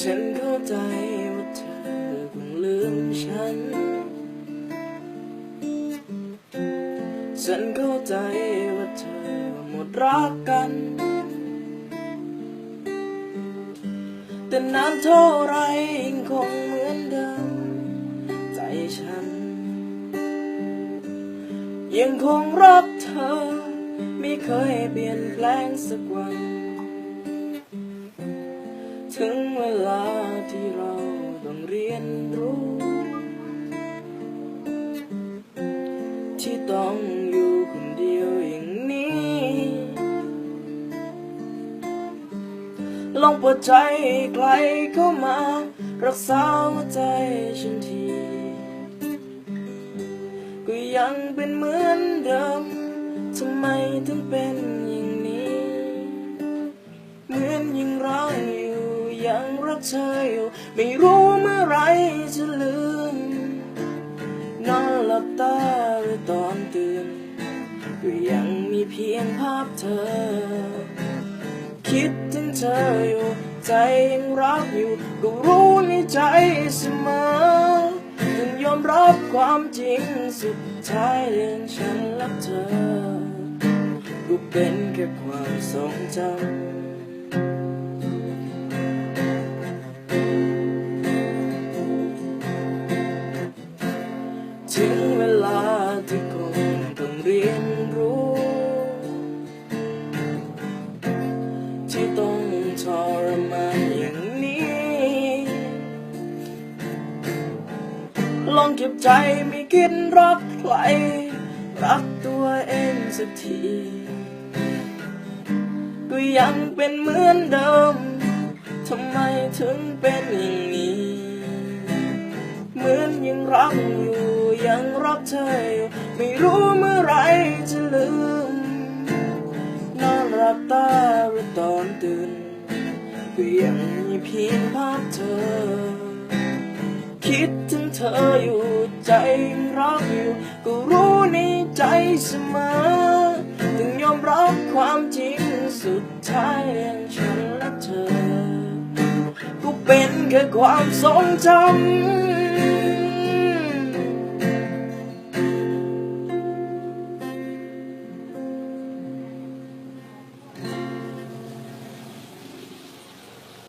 ฉันเข้าใจว่าเธอคงลืมฉัน ฉันเข้าใจว่าเธอหมดรักกัน แต่นานเท่าไร ยังคงรักเธอ ไม่เคยเปลี่ยนแปลงสักวัน ถึงเวลาที่เราต้องเรียนรู้ ที่ต้องอยู่คนเดียวอย่างนี้ ลองเปิดใจให้ใครเข้ามา รักษาหัวใจฉันที ยังเป็นเหมือนเดิมทำไมถึงเป็นอย่างนี้ เหมือนยังรักอยู่ยังรักเธออยู่ไม่รู้เมื่อไรจะลืม นอนหลับตาหรือตอนตื่นก็ยังมีเพียงภาพเธอ คิดถึงเธออยู่ ใจยังรักอยู่ก็รู้ในใจเสมอ งยอมรับความจริงสุดท้ายเรื่องฉันรักเธอก็เป็นแค่ความทรงจำ เก็บใจไม่คิดรักใคร รักตัวเองสักที ก็ยังเป็นเหมือนเดิม ทำไมถึงเป็นอย่างนี้ เหมือนยังรักอยู่ยังรักเธออยู่ไม่รู้เมื่อไรจะลืมนอนหลับตาหรือตอนตื่นก็ยังมีเพียงภาพเธอ คิดถ เธออยู่ใจรักอยู่ ก็รู้ในใจเสมอถึงยอมรับความจริงสุดท้ายเรื่องฉันและเธอ ก็เป็นแค่ความทรงจำ